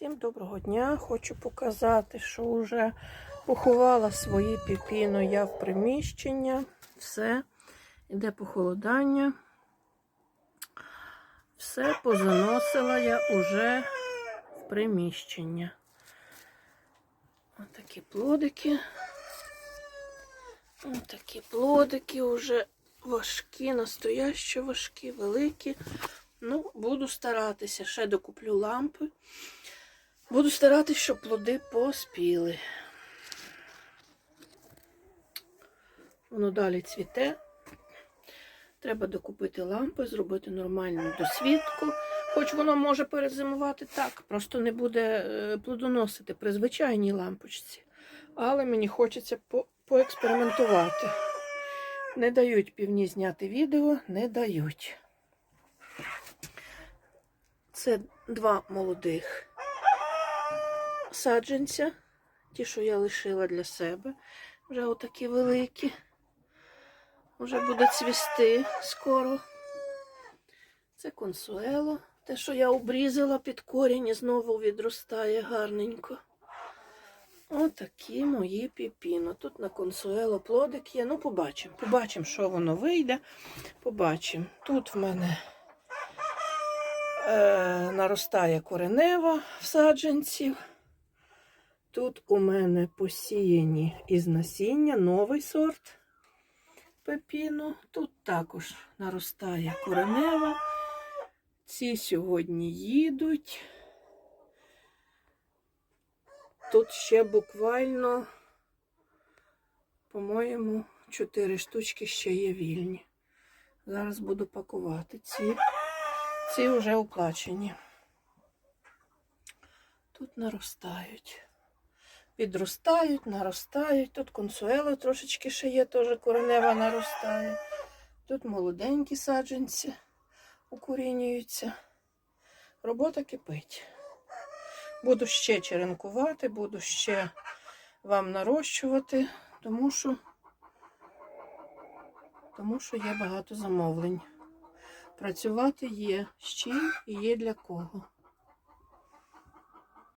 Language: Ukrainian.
Всім доброго дня! Хочу показати, що вже поховала свої піпіно я в приміщення. Все, іде похолодання. Все позаносила я уже в приміщення. Ось такі плодики. Ось такі плодики вже важкі, настоящі важкі, великі. Ну, буду старатися. Ще докуплю лампи. Буду старатися, щоб плоди поспіли. Воно далі цвіте. Треба докупити лампи, зробити нормальну досвідку. Хоч воно може перезимувати так, просто не буде е, плодоносити при звичайній лампочці. Але мені хочеться по поекспериментувати. Не дають півні зняти відео, не дають. Це два молодих саджанця. Ті, що я лишила для себе. Вже отакі великі. Вже буде цвісти скоро. Це консуело. Те, що я обрізала під корінь і знову відростає гарненько. Отакі мої піпіно. Тут на консуело плодик є. Ну, побачимо. Побачимо, що воно вийде. Побачимо. Тут в мене е, наростає коренева в саджанців. Тут у мене посіяні із насіння новий сорт пепіну. Тут також наростає коренева. Ці сьогодні їдуть. Тут ще буквально, по-моєму, 4 штучки ще є вільні. Зараз буду пакувати ці. Ці вже оплачені. Тут наростають. Підростають, наростають. Тут консуело трошечки ще є, теж коренева наростає. Тут молоденькі саджанці укорінюються. Робота кипить. Буду ще черенкувати, буду ще вам нарощувати, тому що, тому що є багато замовлень. Працювати є з чим і є для кого.